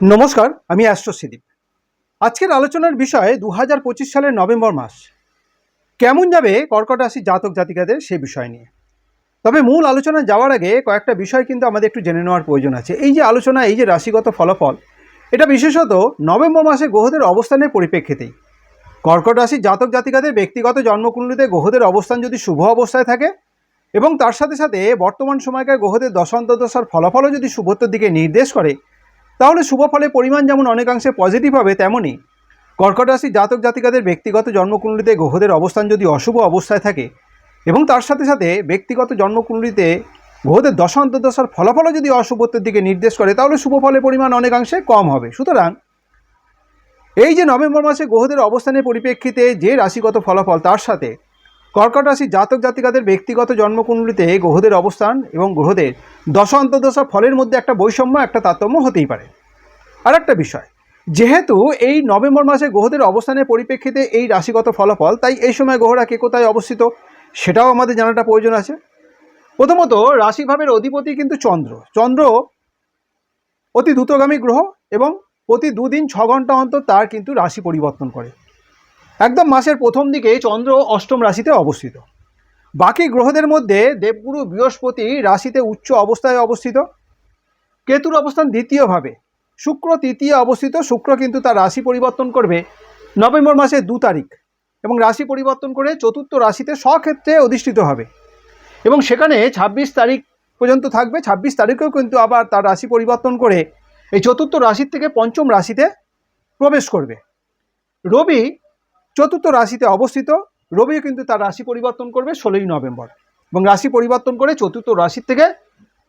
নমস্কার, আমি অ্যাস্ট্রোসিদীপ আজকের আলোচনার বিষয় দু হাজার পঁচিশ সালের নভেম্বর মাস। কেমন যাবে কর্কট রাশি জাতক জাতিকাদের সে বিষয় নিয়ে? তবে মূল আলোচনা যাওয়ার আগে কয়েকটা বিষয় কিন্তু আমাদের একটু জেনে নেওয়ার প্রয়োজন আছে। এই যে আলোচনা, এই যে রাশিগত ফলাফল, এটা বিশেষত নভেম্বর মাসে গ্রহদের অবস্থানের পরিপ্রেক্ষিতেই। কর্কট রাশির জাতক জাতিকাদের ব্যক্তিগত জন্মকুণ্ডলিতে গ্রহদের অবস্থান যদি শুভ অবস্থায় থাকে এবং তার সাথে সাথে বর্তমান সময়কার গ্রহদের দশান্তদশার ফলাফলও যদি শুভত্বর দিকে নির্দেশ করে তাহলে শুভ ফলের পরিমাণ যেমন অনেকাংশে পজিটিভ হবে, তেমনই কর্কট রাশির জাতক জাতিকাদের ব্যক্তিগত জন্মকুণ্ডলিতে গ্রহদের অবস্থান যদি অশুভ অবস্থায় থাকে এবং তার সাথে সাথে ব্যক্তিগত জন্মকুণ্ডলিতে গ্রহদের দশান্তদশার ফলাফলও যদি অশুভত্বের দিকে নির্দেশ করে, তাহলে শুভ ফলের পরিমাণ অনেকাংশে কম হবে। সুতরাং এই যে নভেম্বর মাসে গ্রহদের অবস্থানের পরিপ্রেক্ষিতে যে রাশিগত ফলাফল, তার সাথে কর্কট রাশির জাতক জাতিকাদের ব্যক্তিগত জন্মকুণ্ডলিতে গ্রহদের অবস্থান এবং গ্রহদের দশ অন্তর্দশা ফলের মধ্যে একটা বৈষম্য, একটা তারতম্য হতেই পারে। আর একটা বিষয়, যেহেতু এই নভেম্বর মাসে গ্রহদের অবস্থানের পরিপ্রেক্ষিতে এই রাশিগত ফলাফল, তাই এই সময় গ্রহরা কে কোথায় অবস্থিত সেটাও আমাদের জানাটা প্রয়োজন আছে। প্রথমত, রাশিভাবের অধিপতি কিন্তু চন্দ্র। চন্দ্র অতি দ্রুতগামী গ্রহ এবং প্রতি দুদিন ছ ঘণ্টা অন্তর তার কিন্তু রাশি পরিবর্তন করে। একদম মাসের প্রথম দিকে চন্দ্র অষ্টম রাশিতে অবস্থিত। বাকি গ্রহদের মধ্যে দেবগুরু বৃহস্পতি রাশিতে উচ্চ অবস্থায় অবস্থিত। কেতুর অবস্থান দ্বিতীয়ভাবে। শুক্র তৃতীয় অবস্থিত, শুক্র কিন্তু তার রাশি পরিবর্তন করবে নভেম্বর মাসের দু তারিখ এবং রাশি পরিবর্তন করে চতুর্থ রাশিতে স্বক্ষেত্রে অধিষ্ঠিত হবে। এবং সেখানে ২৬ তারিখ পর্যন্ত থাকবে। ২৬ তারিখেও কিন্তু আবার তার রাশি পরিবর্তন করে এই চতুর্থ রাশির থেকে পঞ্চম রাশিতে প্রবেশ করবে। রবি চতুর্থ রাশিতে অবস্থিত। রবিও কিন্তু তার রাশি পরিবর্তন করবে ষোলোই নভেম্বর এবং রাশি পরিবর্তন করে চতুর্থ রাশির থেকে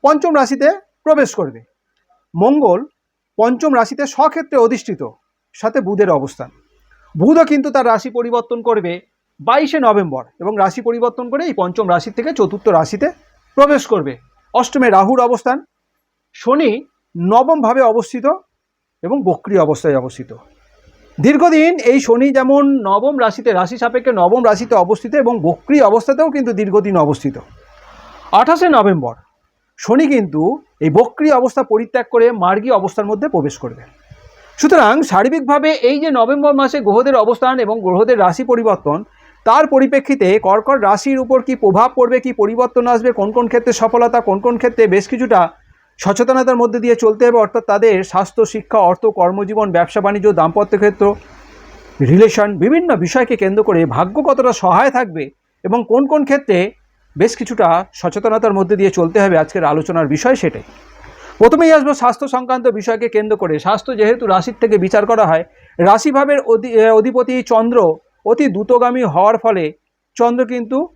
পঞ্চম রাশিতে প্রবেশ করবে। মঙ্গল পঞ্চম রাশিতে স্বক্ষেত্রে অধিষ্ঠিত, সাথে বুধের অবস্থান। বুধও কিন্তু তার রাশি পরিবর্তন করবে বাইশে নভেম্বর এবং রাশি পরিবর্তন করে এই পঞ্চম রাশি থেকে চতুর্থ রাশিতে প্রবেশ করবে। অষ্টমে রাহুর অবস্থান, শনি নবমভাবে অবস্থিত এবং বক্রি অবস্থায় অবস্থিত। দীর্ঘদিন এই শনি যেমন নবম রাশিতে, রাশি সাপেক্ষে নবম রাশিতে অবস্থিত এবং বক্রি অবস্থাতেও কিন্তু দীর্ঘদিন অবস্থিত। আঠাশে নভেম্বর, শনি কিন্তু এই বক্রি অবস্থা পরিত্যাগ করে মার্গী অবস্থার মধ্যে প্রবেশ করবে। সুতরাং সার্বিকভাবে এই যে নভেম্বর মাসে গ্রহদের অবস্থান এবং গ্রহদের রাশি পরিবর্তন, তার পরিপ্রেক্ষিতে কর্কট রাশির উপর কি প্রভাব পড়বে, কি পরিবর্তন আসবে, কোন কোন ক্ষেত্রে সফলতা, কোন কোন ক্ষেত্রে বেশ কিছুটা সচেতনতার মধ্যে দিয়ে চলতে হবে, অর্থাৎ তাদের স্বাস্থ্য, শিক্ষা, অর্থ, কর্মজীবন, ব্যবসা, বাণিজ্য, দাম্পত্য ক্ষেত্র রিলেশন বিভিন্ন বিষয়কে কেন্দ্র করে ভাগ্য কতটা সহায় থাকবে এবং কোন কোন ক্ষেত্রে বেশ কিছুটা সচেতনতার মধ্যে দিয়ে চলতে হবে আজকের আলোচনার বিষয় সেটাই। প্রথমেই আসব স্বাস্থ্য সংক্রান্ত বিষয়কে কেন্দ্র করে। স্বাস্থ্য যেহেতু রাশির থেকে বিচার করা হয়, রাশিভাবের অধি- অধিপতি চন্দ্র অতি দ্রুতগামী হওয়ার ফলে চন্দ্র কিন্তু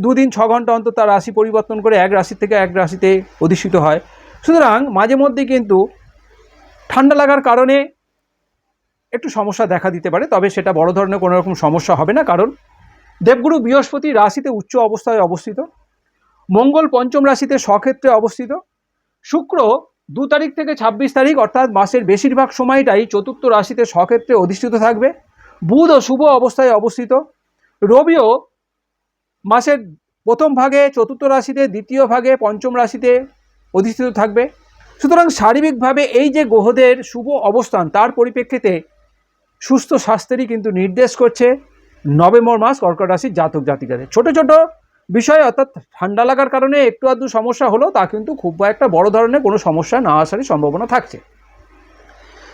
দুদিন, ছ ঘণ্টা অন্তর তার রাশি পরিবর্তন করে এক রাশি থেকে এক রাশিতে অধিষ্ঠিত হয়। সুতরাং মাঝে মধ্যে কিন্তু ঠান্ডা লাগার কারণে একটু সমস্যা দেখা দিতে পারে, তবে সেটা বড় ধরনের কোনো রকম সমস্যা হবে না, কারণ দেবগুরু বৃহস্পতি রাশিতে উচ্চ অবস্থায় অবস্থিত, মঙ্গল পঞ্চম রাশিতে স্বক্ষেত্রে অবস্থিত, শুক্র দু তারিখ থেকে ২৬ তারিখ, অর্থাৎ মাসের বেশিরভাগ সময়টাই চতুর্থ রাশিতে স্বক্ষেত্রে অধিষ্ঠিত থাকবে, বুধ ও শুভ অবস্থায় অবস্থিত, রবিও মাসের প্রথম ভাগে, চতুর্থ রাশিতে, দ্বিতীয় ভাগে, পঞ্চম রাশিতে অধিষ্ঠিত থাকবে। সুতরাং শারীরিকভাবে এই যে গ্রহদের শুভ অবস্থান, তার পরিপ্রেক্ষিতে সুস্থ স্বাস্থ্যেরই কিন্তু নির্দেশ করছে নভেম্বর মাস কর্কট রাশির জাতক জাতিকাদের। ছোট ছোট বিষয় অর্থাৎ ঠান্ডা লাগার কারণে একটু আধটু সমস্যা হলো, তা কিন্তু খুব একটা বড় ধরনের কোনো সমস্যা না আসারই সম্ভাবনা থাকছে।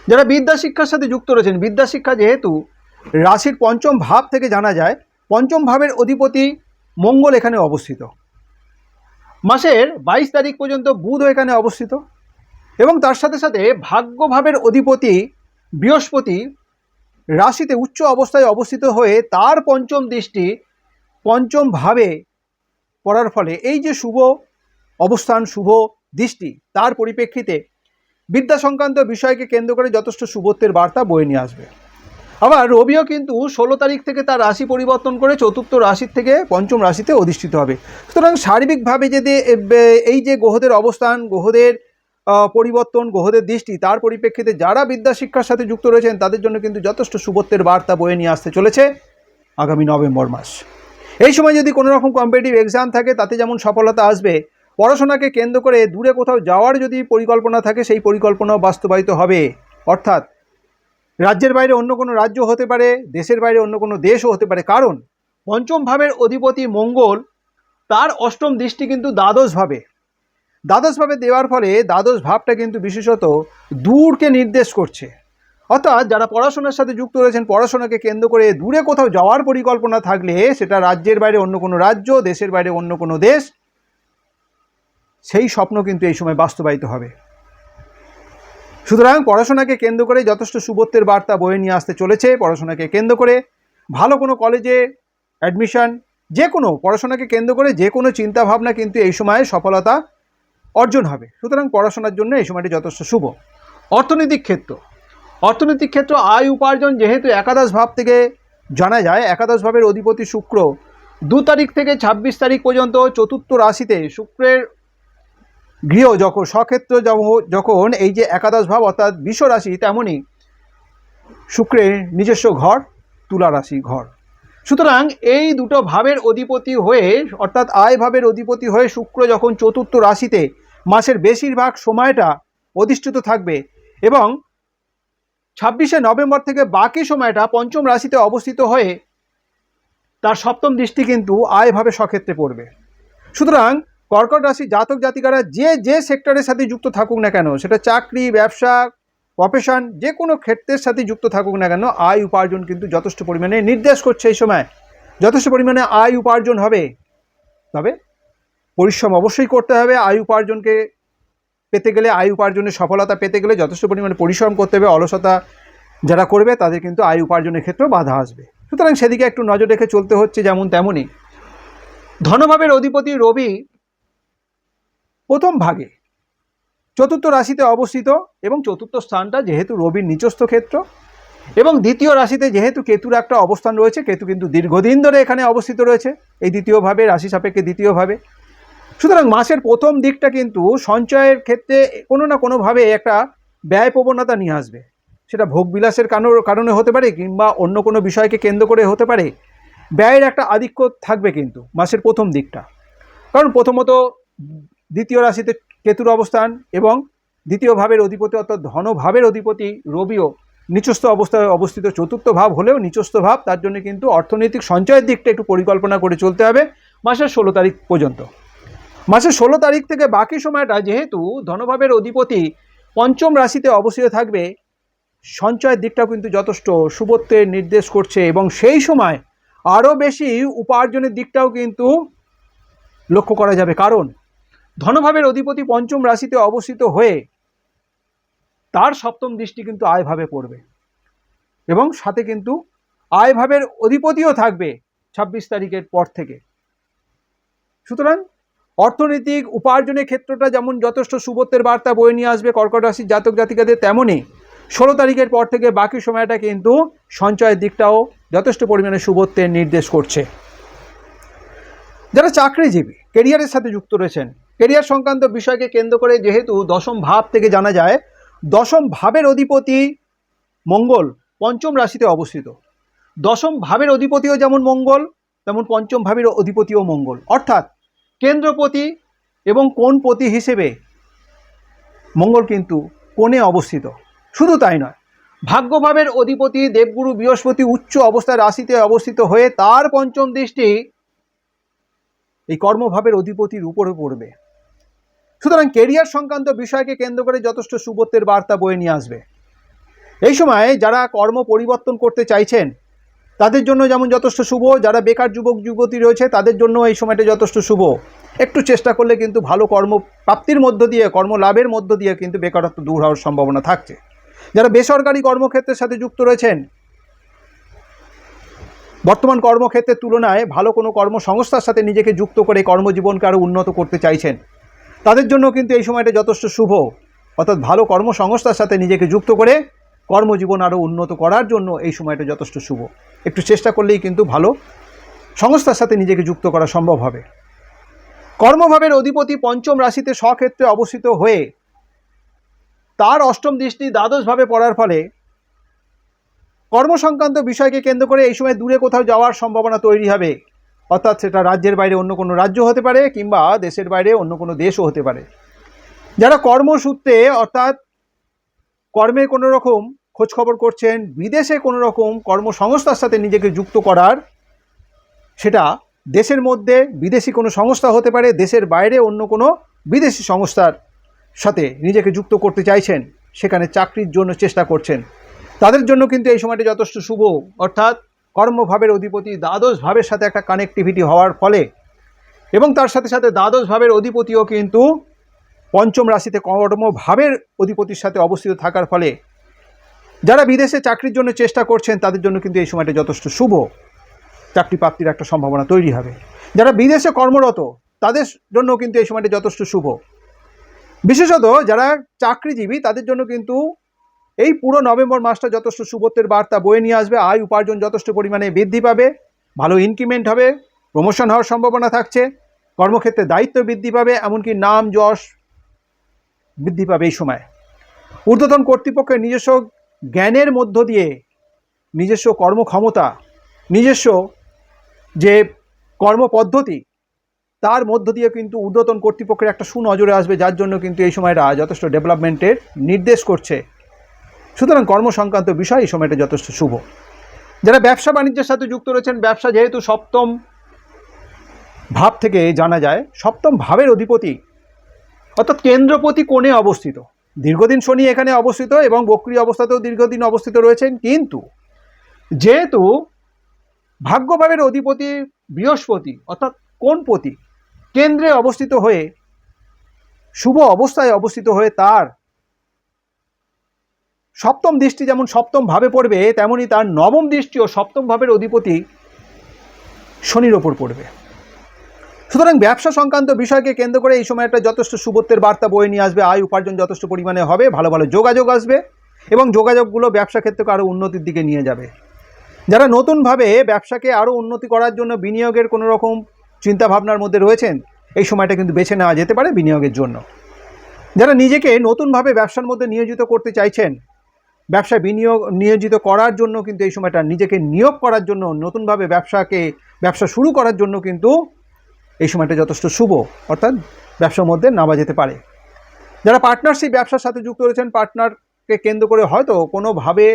যারা বিদ্যা শিক্ষার সাথে যুক্ত রয়েছেন, বিদ্যা শিক্ষা যেহেতু রাশির পঞ্চম ভাব থেকে জানা যায়, পঞ্চম ভাবের অধিপতি মঙ্গল এখানে অবস্থিত। মাসের বাইশ তারিখ পর্যন্ত বুধ এখানে অবস্থিত। এবং তার সাথে সাথে ভাগ্যভাবের অধিপতি বৃহস্পতি রাশিতে উচ্চ অবস্থায় অবস্থিত হয়ে তার পঞ্চম দৃষ্টি পঞ্চম ভাবে পড়ার ফলে এই যে শুভ অবস্থান, শুভ দৃষ্টি, তার পরিপ্রেক্ষিতে বিদ্যা সংক্রান্ত বিষয়কে কেন্দ্র করে যথেষ্ট শুভত্বের বার্তা বয়ে নিয়ে আসবে। আবার রবিও কিন্তু ষোলো তারিখ থেকে তার রাশি পরিবর্তন করে চতুর্থ রাশির থেকে পঞ্চম রাশিতে অধিষ্ঠিত হবে। সুতরাং শারীরিকভাবে যদি এই যে গ্রহদের অবস্থান, গ্রহদের পরিবর্তন, গ্রহদের দৃষ্টি, তার পরিপ্রেক্ষিতে যারা বিদ্যা শিক্ষার সাথে যুক্ত রয়েছেন, তাদের জন্য কিন্তু যথেষ্ট শুভত্বের বার্তা বয়ে নিয়ে আসতে চলেছে আগামী নভেম্বর মাস। এই সময় যদি কোনো রকম কম্পিটিটিভ এক্সাম থাকে, তাতে যেমন সফলতা আসবে, পড়াশোনাকে কেন্দ্র করে দূরে কোথাও যাওয়ার যদি পরিকল্পনা থাকে, সেই পরিকল্পনাও বাস্তবায়িত হবে। অর্থাৎ রাজ্যের বাইরে অন্য কোনো রাজ্য হতে পারে, দেশের বাইরে অন্য কোনো দেশও হতে পারে। কারণ পঞ্চম ভাবের অধিপতি মঙ্গল তার অষ্টম দৃষ্টি কিন্তু দ্বাদশ ভাবে। দ্বাদশ ভাবে দেওয়ার ফলে দ্বাদশ ভাবটা কিন্তু বিশেষত দূরকে নির্দেশ করছে। অর্থাৎ যারা পড়াশোনার সাথে যুক্ত রয়েছেন, পড়াশোনাকে কেন্দ্র করে দূরে কোথাও যাওয়ার পরিকল্পনা থাকলে সেটা রাজ্যের বাইরে অন্য কোনো রাজ্য, দেশের বাইরে অন্য কোনো দেশ, সেই স্বপ্ন কিন্তু এই সময় বাস্তবায়িত হবে। সুতরাং পড়াশোনাকে কেন্দ্র করে যথেষ্ট সুবত্বের বার্তা বয়ে নিয়ে আসতে চলেছে। পড়াশোনাকে কেন্দ্র করে ভালো কোনো কলেজে অ্যাডমিশন যে কোনো, পড়াশোনাকে কেন্দ্র করে যে কোনো চিন্তাভাবনা কিন্তু এই সময়ে সফলতা অর্জন হবে। সুতরাং পড়াশোনার জন্য এই সময়টি যথেষ্ট শুভ। অর্থনৈতিক ক্ষেত্র। অর্থনৈতিক ক্ষেত্র আয় উপার্জন যেহেতু একাদশ ভাব থেকে জানা যায়, একাদশ ভাবের অধিপতি শুক্র দু তারিখ থেকে ছাব্বিশ তারিখ পর্যন্ত চতুর্থ রাশিতে শুক্রের গৃহ যখন স্বক্ষেত্র যখ- যখন এই যে একাদশ ভাব অর্থাৎ রাশি তেমনই শুক্রের নিজস্ব ঘর, তুলা রাশি ঘর। সুতরাং এই দুটো ভাবের অধিপতি হয়ে, অর্থাৎ আয় ভাবের অধিপতি হয়ে শুক্র যখন চতুর্থ রাশিতে, মাসের বেশিরভাগ সময়টা অধিষ্ঠিত থাকবে এবং ছাব্বিশে নভেম্বর থেকে বাকি সময়টা পঞ্চম রাশিতে অবস্থিত হয়ে, তার সপ্তম দৃষ্টি কিন্তু আয়ভাবে সক্ষেত্রে পড়বে। সুতরাং কর্কট রাশি জাতক জাতিকারা যে যে সেক্টরের সাথে যুক্ত থাকুক না কেন, সেটা চাকরি, ব্যবসা প্রফেশন যে কোনো ক্ষেত্রের সাথে যুক্ত থাকুক না কেন, আয় উপার্জন কিন্তু যথেষ্ট পরিমাণে নির্দেশ করছে এই সময়। যথেষ্ট পরিমাণে আয় উপার্জন হবে। তবে পরিশ্রম অবশ্যই করতে হবে। আয় উপার্জনকে পেতে গেলে, আয় উপার্জনের সফলতা পেতে গেলে যথেষ্ট পরিমাণে পরিশ্রম করতে হবে। অলসতা যারা করবে, তাদের কিন্তু আয় উপার্জনের ক্ষেত্রেও বাধা আসবে। সুতরাং সেদিকে একটু নজর রেখে চলতে হচ্ছে যেমন তেমনই। ধনভাবের অধিপতি রবি প্রথম ভাগে চতুর্থ রাশিতে অবস্থিত এবং চতুর্থ স্থানটা যেহেতু রবির নিচস্থ ক্ষেত্র এবং দ্বিতীয় রাশিতে যেহেতু কেতুর একটা অবস্থান রয়েছে, কেতু কিন্তু দীর্ঘদিন ধরে এখানে অবস্থিত রয়েছে। এই দ্বিতীয়ভাবে রাশি সাপেক্ষে দ্বিতীয়ভাবে সুতরাং মাসের প্রথম দিকটা কিন্তু সঞ্চয়ের ক্ষেত্রে কোনো না কোনোভাবে একটা ব্যয় প্রবণতা নিয়ে আসবে। সেটা ভোগবিলাসের কারণ- কারণে হতে পারে কিংবা অন্য কোনো বিষয়কে কেন্দ্র করে হতে পারে। ব্যয়ের একটা আধিক্য থাকবে কিন্তু মাসের প্রথম দিকটা। কারণ প্রথমত দ্বিতীয় রাশিতে কেতুর অবস্থান এবং দ্বিতীয় ভাবের অধিপতি অর্থাৎ ধনভাবের অধিপতি রবিও নিচস্থ অবস্থায় অবস্থিত। চতুর্থ ভাব হলেও নিচস্থ ভাব, তার জন্য কিন্তু অর্থনৈতিক সঞ্চয়ের দিকটা একটু পরিকল্পনা করে চলতে হবে মাসের ষোলো তারিখ পর্যন্ত। মাসের ষোলো তারিখ থেকে বাকি সময়টা যেহেতু ধনভাবের অধিপতি পঞ্চম রাশিতে অবস্থিত থাকবে, সঞ্চয়ের দিকটাও কিন্তু যথেষ্ট শুভত্বের নির্দেশ করছে এবং সেই সময় আরও বেশি উপার্জনের দিকটাও কিন্তু লক্ষ্য করা যাবে। কারণ ধনভাবের অধিপতি পঞ্চম রাশিতে অবস্থিত হয়ে তার সপ্তম দৃষ্টি কিন্তু আয়ভাবে পড়বে। এবং সাথে কিন্তু আয়ভাবের অধিপতিও থাকবে ছাব্বিশ তারিখের পর থেকে। সুতরাং অর্থনৈতিক উপার্জনের ক্ষেত্রটা যেমন যথেষ্ট সুবত্বের বার্তা বয়ে নিয়ে আসবে কর্কট রাশির জাতক জাতিকাদের তেমনই ষোলো তারিখের পর থেকে বাকি সময়টা কিন্তু সঞ্চয়ের দিকটাও যথেষ্ট পরিমাণে সুবত্বের নির্দেশ করছে। যারা চাকরিজীবী কেরিয়ারের সাথে যুক্ত রয়েছেন কেরিয়ার সংক্রান্ত বিষয়কে কেন্দ্র করে যেহেতু দশম ভাব থেকে জানা যায়, দশম ভাবের অধিপতি মঙ্গল পঞ্চম রাশিতে অবস্থিত। দশম ভাবের অধিপতিও যেমন মঙ্গল, তেমন পঞ্চম ভাবের অধিপতিও মঙ্গল। অর্থাৎ কেন্দ্রপতি এবং কোণপতি হিসেবে মঙ্গল কিন্তু কোণে অবস্থিত। শুধু তাই নয়, ভাগ্যভাবের অধিপতি দেবগুরু বৃহস্পতি উচ্চ অবস্থায় রাশিতে অবস্থিত হয়ে তার পঞ্চম দৃষ্টি এই কর্মভাবের অধিপতির উপরে পড়বে। সুতরাং কেরিয়ার সংক্রান্ত বিষয়কে কেন্দ্র করে যথেষ্ট সুবত্বের বার্তা বয়ে নিয়ে আসবে। এই সময় যারা কর্ম পরিবর্তন করতে চাইছেন, তাদের জন্য যেমন যথেষ্ট শুভ, যারা বেকার যুবক, যুবতী রয়েছে, তাদের জন্য এই সময়টা যথেষ্ট শুভ। একটু চেষ্টা করলে কিন্তু ভালো কর্ম প্রাপ্তির মধ্য দিয়ে, কর্ম লাভের মধ্য দিয়ে কিন্তু বেকারত্ব দূর হওয়ার সম্ভাবনা থাকছে। যারা বেসরকারি কর্মক্ষেত্রের সাথে যুক্ত রয়েছেন, বর্তমান কর্মক্ষেত্রের তুলনায় ভালো কোনো কর্মসংস্থার সাথে নিজেকে যুক্ত করে কর্মজীবনকে আরও উন্নত করতে চাইছেন। তাদের জন্য কিন্তু এই সময়টা যথেষ্ট শুভ। অর্থাৎ ভালো কর্মসংস্থার সাথে নিজেকে যুক্ত করে কর্মজীবন আরও উন্নত করার জন্য এই সময়টা যথেষ্ট শুভ। একটু চেষ্টা করলেই কিন্তু ভালো সংস্থার সাথে নিজেকে যুক্ত করা সম্ভব হবে। কর্মভাবের অধিপতি পঞ্চম রাশিতে স্বক্ষেত্রে অবস্থিত হয়ে তার অষ্টম দৃষ্টি দ্বাদশভাবে পড়ার ফলে কর্মসংক্রান্ত বিষয়কে কেন্দ্র করে এই সময় দূরে কোথাও যাওয়ার সম্ভাবনা তৈরি হবে। অর্থাৎ সেটা রাজ্যের বাইরে অন্য কোনো রাজ্য হতে পারে কিংবা দেশের বাইরে অন্য কোনো দেশও হতে পারে। যারা কর্মসূত্রে অর্থাৎ কর্মে কোনো রকম খোঁজখবর করছেন, বিদেশে কোনো রকম কর্মসংস্থার সাথে নিজেকে যুক্ত করার, সেটা দেশের মধ্যে বিদেশি কোনো সংস্থা হতে পারে, দেশের বাইরে অন্য কোনো বিদেশি সংস্থার সাথে নিজেকে যুক্ত করতে চাইছেন, সেখানে চাকরির জন্য চেষ্টা করছেন। তাদের জন্য কিন্তু এই সময়টা যথেষ্ট শুভ। অর্থাৎ কর্মভাবের অধিপতি দ্বাদশ ভাবের সাথে একটা কানেক্টিভিটি হওয়ার ফলে। এবং তার সাথে সাথে দ্বাদশ ভাবের অধিপতিও কিন্তু পঞ্চম রাশিতে কর্মভাবের অধিপতির সাথে অবস্থিত থাকার ফলে যারা বিদেশে চাকরির জন্য চেষ্টা করছেন, তাদের জন্য কিন্তু এই সময়টা যথেষ্ট শুভ। চাকরি প্রাপ্তির একটা সম্ভাবনা তৈরি হবে। যারা বিদেশে কর্মরত, তাদের জন্য কিন্তু এই সময়টা যথেষ্ট শুভ। বিশেষত যারা চাকরিজীবী, তাদের জন্য কিন্তু এই পুরো নভেম্বর মাসটা যথেষ্ট শুভত্বের বার্তা বয়ে নিয়ে আসবে। আয় উপার্জন যথেষ্ট পরিমাণে বৃদ্ধি পাবে। ভালো ইনক্রিমেন্ট হবে। প্রমোশন হওয়ার সম্ভাবনা থাকছে। কর্মক্ষেত্রে দায়িত্ব বৃদ্ধি পাবে, এমনকি নাম, যশ বৃদ্ধি পাবে এই সময়। ঊর্ধ্বতন কর্তৃপক্ষের নিজস্ব জ্ঞানের মধ্য দিয়ে নিজস্ব কর্মক্ষমতা, নিজস্ব যে কর্মপদ্ধতি, তার মধ্য দিয়ে কিন্তু ঊর্ধ্বতন কর্তৃপক্ষের একটা সুনজরে আসবে, যার জন্য কিন্তু এই সময়টা যথেষ্ট ডেভেলপমেন্টের নির্দেশ করছে। সুতরাং কর্ম সংক্রান্ত বিষয় এই সময়টা যথেষ্ট শুভ। যারা ব্যবসা বাণিজ্যের সাথে যুক্ত রয়েছেন, ব্যবসা যেহেতু সপ্তম ভাব থেকে জানা যায়, সপ্তম ভাবের অধিপতি অর্থাৎ কেন্দ্রপতি কোণে অবস্থিত। দীর্ঘদিন শনি এখানে অবস্থিত এবং বক্রি অবস্থাতেও দীর্ঘদিন অবস্থিত রয়েছেন, কিন্তু যেহেতু ভাগ্যভাবের অধিপতি বৃহস্পতি অর্থাৎ কোনপতি কেন্দ্রে অবস্থিত হয়ে, শুভ অবস্থায় অবস্থিত হয়ে তার সপ্তম দৃষ্টি যেমন সপ্তম ভাবে পড়বে, তেমনি তার নবম দৃষ্টিও সপ্তম ভাবের অধিপতি শনির ওপর পড়বে। সুতরাং ব্যবসা সংক্রান্ত বিষয়কে কেন্দ্র করে এই সময় একটা যথেষ্ট শুভত্বের বার্তা বয়ে নিয়ে আসবে। আয় উপার্জন যথেষ্ট পরিমাণে হবে, ভালো ভালো যোগাযোগ আসবে এবং যোগাযোগগুলো ব্যবসা ক্ষেত্রকে আরও উন্নতির দিকে নিয়ে যাবে। যারা নতুনভাবে ব্যবসাকে আরও উন্নতি করার জন্য বিনিয়োগের কোনো রকম চিন্তাভাবনার মধ্যে রয়েছেন, এই সময়টা কিন্তু বেছে নেওয়া যেতে পারে বিনিয়োগের জন্য। যারা নিজেকে নতুনভাবে ব্যবসার মধ্যে নিয়োজিত করতে চাইছেন ব্যবসা বিনিয়োগ নিয়োজিত করার জন্য কিন্তু এই সময়টা নিজেকে নিয়োগ করার জন্য, নতুনভাবে ব্যবসাকে, ব্যবসা শুরু করার জন্য কিন্তু এই সময়টা যথেষ্ট শুভ। অর্থাৎ ব্যবসার মধ্যে নামা যেতে পারে। যারা পার্টনারশিপ ব্যবসার সাথে যুক্ত রয়েছেন পার্টনারকে কেন্দ্র করে হয়তো কোনোভাবে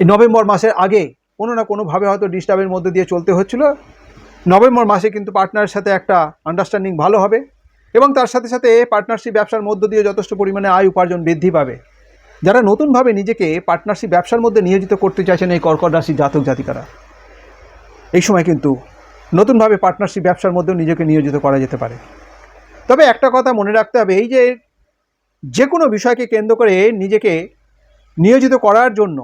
নভেম্বর মাসের আগে কোনো না কোনোভাবে হয়তো ডিস্টার্বের মধ্যে দিয়ে চলতে হচ্ছিল। নভেম্বর মাসে কিন্তু পার্টনারের সাথে একটা আন্ডারস্ট্যান্ডিং ভালো হবে এবং তার সাথে সাথে পার্টনারশিপ ব্যবসার মধ্য দিয়ে যথেষ্ট পরিমাণে আয় উপার্জন বৃদ্ধি পাবে। যারা নতুনভাবে নিজেকে পার্টনারশিপ ব্যবসার মধ্যে নিয়োজিত করতে চাইছেন এই কর্কট রাশি জাতক জাতিকারা, এই সময় কিন্তু নতুনভাবে পার্টনারশিপ ব্যবসার মধ্যেও নিজেকে নিয়োজিত করা যেতে পারে। তবে একটা কথা মনে রাখতে হবে, এই যে যে কোনো বিষয়কে কেন্দ্র করে নিজেকে নিয়োজিত করার জন্য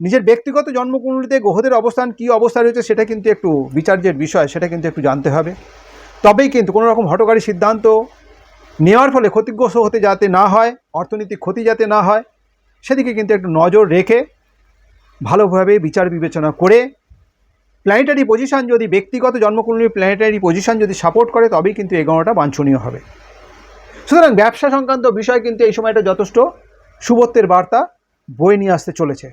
নিজের ব্যক্তিগত জন্মকুণ্ডলিতে গ্রহদের অবস্থান, কী অবস্থা রয়েছে সেটা কিন্তু একটু বিচার্যের বিষয়, সেটা কিন্তু একটু জানতে হবে। তবেই কিন্তু কোনো রকম হটকারী সিদ্ধান্ত নেওয়ার ফলে ক্ষতিগ্রস্ত হতে যাতে না হয়, অর্থনৈতিক ক্ষতি যাতে না হয় সেদিকে কিন্তু একটু নজর রেখে ভালোভাবে বিচার বিবেচনা করে প্ল্যানেটারি পজিশন যদি ব্যক্তিগত জন্মকুণ্ডলীর প্ল্যানেটারি পজিশন যদি সাপোর্ট করে, তবেই কিন্তু এগোনোটা বাঞ্ছনীয় হবে। সুতরাং ব্যবসা সংক্রান্ত বিষয় কিন্তু এই সময়টা যথেষ্ট শুভত্বের বার্তা বয়ে নিয়ে আসতে চলেছে।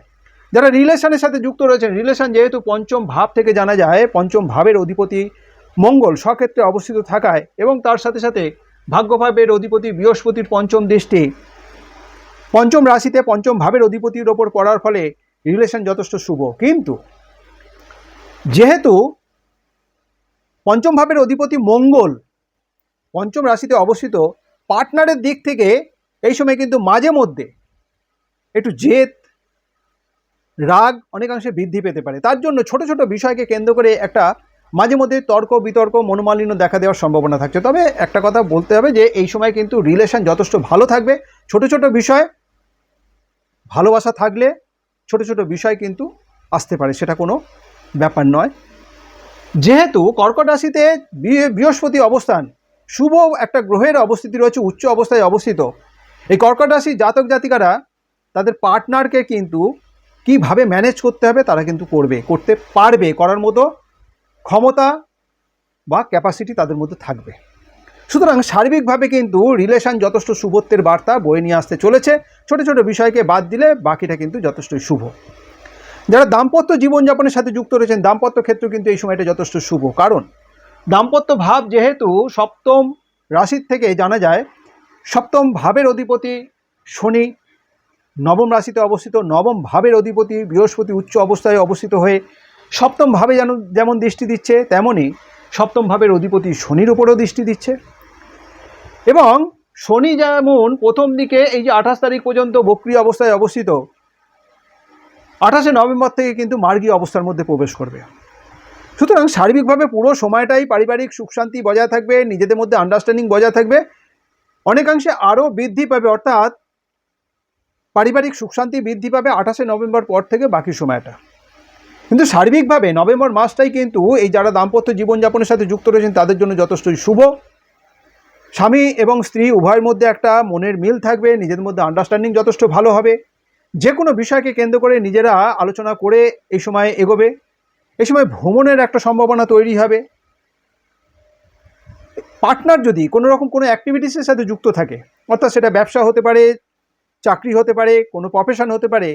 যারা রিলেশনের সাথে যুক্ত রয়েছেন রিলেশন যেহেতু পঞ্চম ভাব থেকে জানা যায়, পঞ্চম ভাবের অধিপতি মঙ্গল স্বক্ষেত্রে অবস্থিত থাকায় এবং তার সাথে সাথে ভাগ্যভাবের অধিপতি বৃহস্পতির পঞ্চম দৃষ্টি পঞ্চম রাশিতে পঞ্চম ভাবের অধিপতির ওপর পড়ার ফলে রিলেশন যথেষ্ট শুভ। কিন্তু যেহেতু পঞ্চম ভাবের অধিপতি মঙ্গল, পঞ্চম রাশিতে অবস্থিত পার্টনারের দিক থেকে এই সময় কিন্তু মাঝে মধ্যে একটু জেদ, রাগ অনেকাংশে বৃদ্ধি পেতে পারে। তার জন্য ছোট ছোট বিষয়কে কেন্দ্র করে একটা মাঝে মধ্যে তর্ক, বিতর্ক, মনোমালিন্য দেখা দেওয়ার সম্ভাবনা থাকছে। তবে একটা কথা বলতে হবে যে, এই সময় কিন্তু রিলেশন যথেষ্ট ভালো থাকবে। ছোট ছোট বিষয় ভালোবাসা থাকলে ছোট ছোট বিষয় কিন্তু আসতে পারে, সেটা কোনো ব্যাপার নয়। যেহেতু কর্কট রাশিতে বৃহস্পতি অবস্থান, শুভ একটা গ্রহের অবস্থিতি রয়েছে, উচ্চ অবস্থায় অবস্থিত। এই কর্কট রাশির জাতক জাতিকারা তাদের পার্টনারকে কিন্তু কীভাবে ম্যানেজ করতে হবে তারা কিন্তু করবে, করতে পারবে, করার মতো ক্ষমতা বা ক্যাপাসিটি তাদের মধ্যে থাকবে। সুতরাং সার্বিকভাবে কিন্তু রিলেশন যথেষ্ট শুভত্বের বার্তা বয়ে নিয়ে আসতে চলেছে। ছোট ছোট বিষয়কে বাদ দিলে বাকিটা কিন্তু যথেষ্টই শুভ। যারা দাম্পত্য জীবনযাপনের সাথে যুক্ত রয়েছেন, দাম্পত্য ক্ষেত্র কিন্তু এই সময়টা যথেষ্ট শুভ। কারণ দাম্পত্য ভাব যেহেতু সপ্তম রাশির থেকে জানা যায়, সপ্তম ভাবের অধিপতি শনি নবম রাশিতে অবস্থিত, নবম ভাবের অধিপতি বৃহস্পতি উচ্চ অবস্থায় অবস্থিত হয়ে সপ্তম ভাবে যেন যেমন দৃষ্টি দিচ্ছে তেমনই সপ্তম ভাবের অধিপতি শনির উপরও দৃষ্টি দিচ্ছে। এবং শনি যেমন প্রথম দিকে এই যে আঠাশ তারিখ পর্যন্ত বক্রিয় অবস্থায় অবস্থিত, আঠাশে নভেম্বর থেকে কিন্তু মার্গী অবস্থার মধ্যে প্রবেশ করবে। সুতরাং সার্বিকভাবে পুরো সময়টাই পারিবারিক সুখ শান্তি বজায় থাকবে, নিজেদের মধ্যে আন্ডারস্ট্যান্ডিং বজায় থাকবে। অনেকাংশে আরও বৃদ্ধি পাবে, অর্থাৎ পারিবারিক সুখ শান্তি বৃদ্ধি পাবে আঠাশে নভেম্বর পর থেকে বাকি সময়টা। কিন্তু সার্বিকভাবে নভেম্বর মাসটাই কিন্তু এই যারা দাম্পত্য জীবনযাপনের সাথে যুক্ত রয়েছেন, তাদের জন্য যথেষ্টই শুভ। স্বামী এবং স্ত্রী উভয়ের মধ্যে একটা মনের মিল থাকবে নিজেদের মধ্যে আন্ডারস্ট্যান্ডিং যথেষ্ট ভালো হবে। যে কোনো বিষয়কে কেন্দ্র করে নিজেরা আলোচনা করে এই সময় এগোবে। এই সময় ভ্রমণের একটা সম্ভাবনা তৈরি হবে। পার্টনার যদি কোনো রকম কোনো অ্যাক্টিভিটিসের সাথে যুক্ত থাকে, অর্থাৎ সেটা ব্যবসা হতে পারে, চাকরি হতে পারে, কোনো প্রফেশন হতে পারে,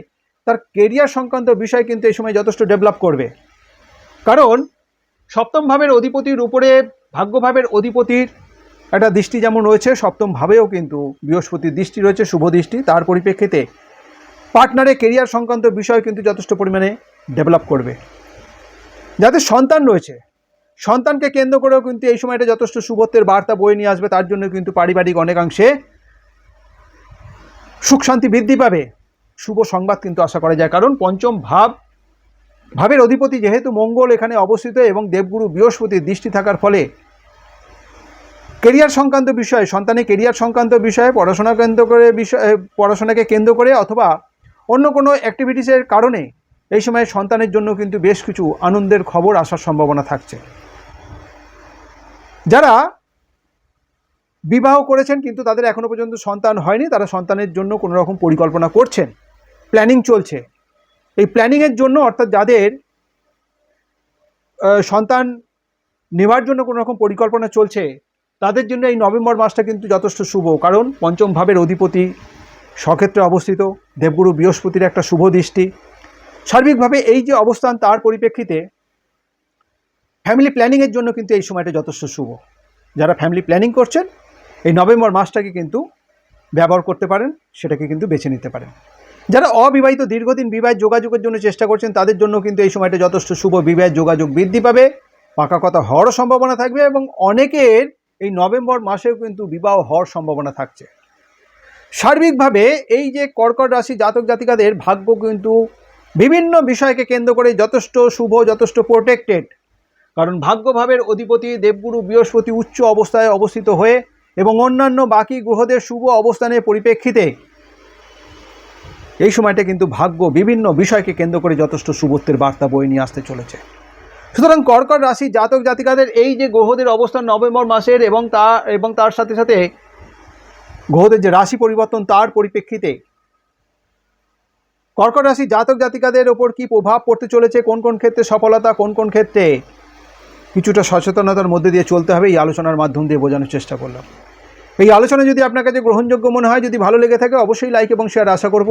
তার কেরিয়ার সংক্রান্ত বিষয় কিন্তু এই সময় যথেষ্ট ডেভেলপ করবে। কারণ সপ্তম ভাবের অধিপতির উপরে ভাগ্যভাবের অধিপতির একটা দৃষ্টি যেমন রয়েছে, সপ্তম ভাবেও কিন্তু বৃহস্পতির দৃষ্টি রয়েছে, শুভ দৃষ্টি। তার পরিপ্রেক্ষিতে পার্টনারের কেরিয়ার সংক্রান্ত বিষয় কিন্তু যথেষ্ট পরিমাণে ডেভেলপ করবে। যাদের সন্তান রয়েছে, সন্তানকে কেন্দ্র করেও কিন্তু এই সময়টা যথেষ্ট শুভত্বের বার্তা বয়ে নিয়ে আসবে। তার জন্য কিন্তু পারিবারিক অনেকাংশে সুখ শান্তি বৃদ্ধি পাবে। শুভ সংবাদ কিন্তু আশা করা যায়। কারণ পঞ্চম ভাব, ভাবের অধিপতি যেহেতু মঙ্গল এখানে অবস্থিত এবং দেবগুরু বৃহস্পতির দৃষ্টি থাকার ফলে কেরিয়ার সংক্রান্ত বিষয়ে, সন্তানের কেরিয়ার সংক্রান্ত বিষয়ে, পড়াশোনা কেন্দ্র করে বিষয় পড়াশোনাকে কেন্দ্র করে অথবা অন্য কোনো অ্যাক্টিভিটিসের কারণে এই সময় সন্তানের জন্য কিন্তু বেশ কিছু আনন্দের খবর আসার সম্ভাবনা থাকছে। যারা বিবাহ করেছেন কিন্তু তাদের এখনও পর্যন্ত সন্তান হয়নি, তারা সন্তানের জন্য কোনো রকম পরিকল্পনা করছেন। প্ল্যানিং চলছে। এই প্ল্যানিংয়ের জন্য অর্থাৎ যাদের সন্তান নেওয়ার জন্য কোনো রকম পরিকল্পনা চলছে তাদের জন্য এই নভেম্বর মাসটা কিন্তু যথেষ্ট শুভ, কারণ পঞ্চম ভাবের অধিপতি স্বক্ষেত্রে অবস্থিত, দেবগুরু বৃহস্পতির একটা শুভ দৃষ্টি। সার্বিকভাবে এই যে অবস্থান তার পরিপ্রেক্ষিতে ফ্যামিলি প্ল্যানিংয়ের জন্য কিন্তু এই সময়টা যথেষ্ট শুভ। যারা ফ্যামিলি প্ল্যানিং করছেন, এই নভেম্বর মাসটাকে কিন্তু ব্যবহার করতে পারেন, সেটাকে কিন্তু বেছে নিতে পারেন। যারা অবিবাহিত দীর্ঘদিন বিবাহের যোগাযোগের জন্য চেষ্টা করছেন, তাদের জন্য কিন্তু এই সময়টা যথেষ্ট শুভ। বিবাহের যোগাযোগ বৃদ্ধি পাবে, পাকা কথা হওয়ারও সম্ভাবনা থাকবে এবং অনেকের এই নভেম্বর মাসেও কিন্তু বিবাহ হওয়ার সম্ভাবনা থাকছে। সার্বিকভাবে এই যে কর্কট রাশি জাতক জাতিকাদের ভাগ্য কিন্তু বিভিন্ন বিষয়কে কেন্দ্র করে যথেষ্ট শুভ, যথেষ্ট প্রোটেক্টেড কারণ ভাগ্যভাবের অধিপতি দেবগুরু বৃহস্পতি উচ্চ অবস্থায় অবস্থিত হয়ে এবং অন্যান্য বাকি গ্রহদের শুভ অবস্থানের পরিপ্রেক্ষিতে এই সময়টা কিন্তু ভাগ্য বিভিন্ন বিষয়কে কেন্দ্র করে যথেষ্ট শুভত্বের বার্তা বয়ে নিয়ে আসতে চলেছে। সুতরাং কর্কট রাশি জাতক জাতিকাদের এই যে গ্রহদের অবস্থান নভেম্বর মাসের এবং তা এবং তার সাথে সাথে গ্রহদের যে রাশি পরিবর্তন তার পরিপ্রেক্ষিতে কর্কট রাশি জাতক জাতিকাদের ওপর কি প্রভাব পড়তে চলেছে? কোন কোন ক্ষেত্রে সফলতা, কোন কোন ক্ষেত্রে কিছুটা সচেতনতার মধ্যে দিয়ে চলতে হবে? এই আলোচনার মাধ্যম দিয়ে বোঝানোর চেষ্টা করলাম। এই আলোচনা যদি আপনার কাছে গ্রহণযোগ্য মনে হয়, যদি ভালো লেগে থাকে, অবশ্যই লাইক এবং শেয়ার আশা করব।